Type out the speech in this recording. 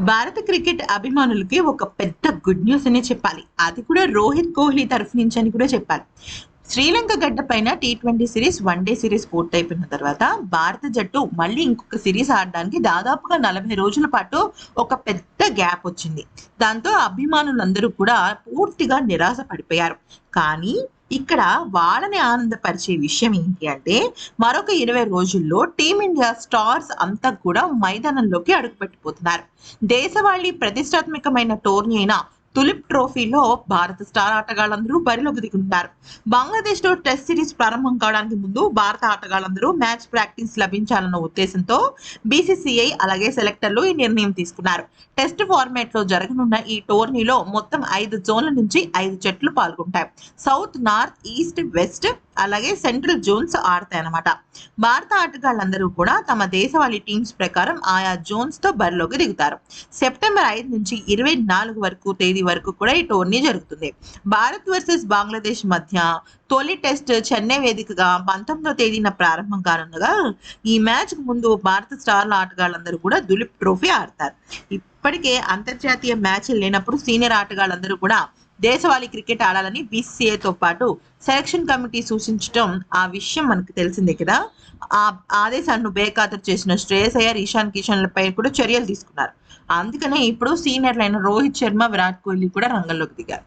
భారత క్రికెట్ అభిమానులకి ఒక పెద్ద గుడ్ న్యూస్ అనే చెప్పాలి. అది కూడా రోహిత్ కోహ్లీ తరఫు నుంచి అని కూడా చెప్పాలి. శ్రీలంక గడ్డ పైన T twenty series one day series పూర్తయిపోయిన తర్వాత భారత జట్టు మళ్ళీ ఇంకొక సిరీస్ ఆడడానికి దాదాపుగా నలభై రోజుల పాటు ఒక పెద్ద గ్యాప్ వచ్చింది. దాంతో అభిమానులందరూ కూడా పూర్తిగా నిరాశ పడిపోయారు. కానీ ఇక్కడ వాళ్ళని ఆనందపరిచే విషయం ఏంటి అంటే మరొక ఇరవై రోజుల్లో టీమిండియా స్టార్స్ అంతా కూడా మైదానంలోకి అడుగుపెట్టిపోతున్నారు. దేశవాళీ ప్రతిష్టాత్మకమైన టోర్నీ అయిన తులిప్ ట్రోఫీలో భారత స్టార్ ఆటగాళ్ళందరూ బరిలోకి దిగుతున్నారు బంగ్లాదేశ్లో టెస్ట్ సిరీస్ ప్రారంభం కావడానికి ముందు భారత ఆటగాళ్ళందరూ మ్యాచ్ ప్రాక్టీస్ లభించాలన్న ఉద్దేశంతో బీసీసీఐ అలాగే సెలెక్టర్లు ఈ నిర్ణయం తీసుకున్నారు. టెస్ట్ ఫార్మాట్లో జరగనున్న ఈ టోర్నీలో మొత్తం ఐదు జోన్ల నుంచి ఐదు జట్లు పాల్గొంటాయి. సౌత్ నార్త్ ఈస్ట్ వెస్ట్ అలాగే సెంట్రల్ జోన్స్ ఆడతాయి అన్నమాట. భారత ఆటగాళ్ళందరూ కూడా తమ దేశవాళీ టీమ్స్ ప్రకారం ఆయా జోన్స్తో బరిలోకి దిగుతారు. సెప్టెంబర్ ఐదు నుంచి ఇరవై నాలుగు వరకు తేదీ వరకు కూడా ఈ టోర్నీ జరుగుతుంది. భారత్ వర్సెస్ బంగ్లాదేశ్ మధ్య తొలి టెస్ట్ చెన్నై వేదికగా పంతొమ్మిదో తేదీన ప్రారంభం కానుండగా ఈ మ్యాచ్కు ముందు భారత స్టార్ల ఆటగాళ్ళందరూ కూడా దులీప్ ట్రోఫీ ఆడతారు. ఇప్పటికే అంతర్జాతీయ మ్యాచ్ లేనప్పుడు సీనియర్ ఆటగాళ్ళందరూ కూడా దేశవాళీ క్రికెట్ ఆడాలని బీసీఏతో తో పాటు సెలక్షన్ కమిటీ సూచించడం ఆ విషయం మనకు తెలిసిందే కదా. ఆ ఆదేశాలను బేఖాతరు చేసిన శ్రేయస్ అయ్యర్ ఇషాన్ కిషన్లపై కూడా చర్యలు తీసుకున్నారు. అందుకనే ఇప్పుడు సీనియర్లైన రోహిత్ శర్మ విరాట్ కోహ్లీ కూడా రంగంలోకి దిగారు.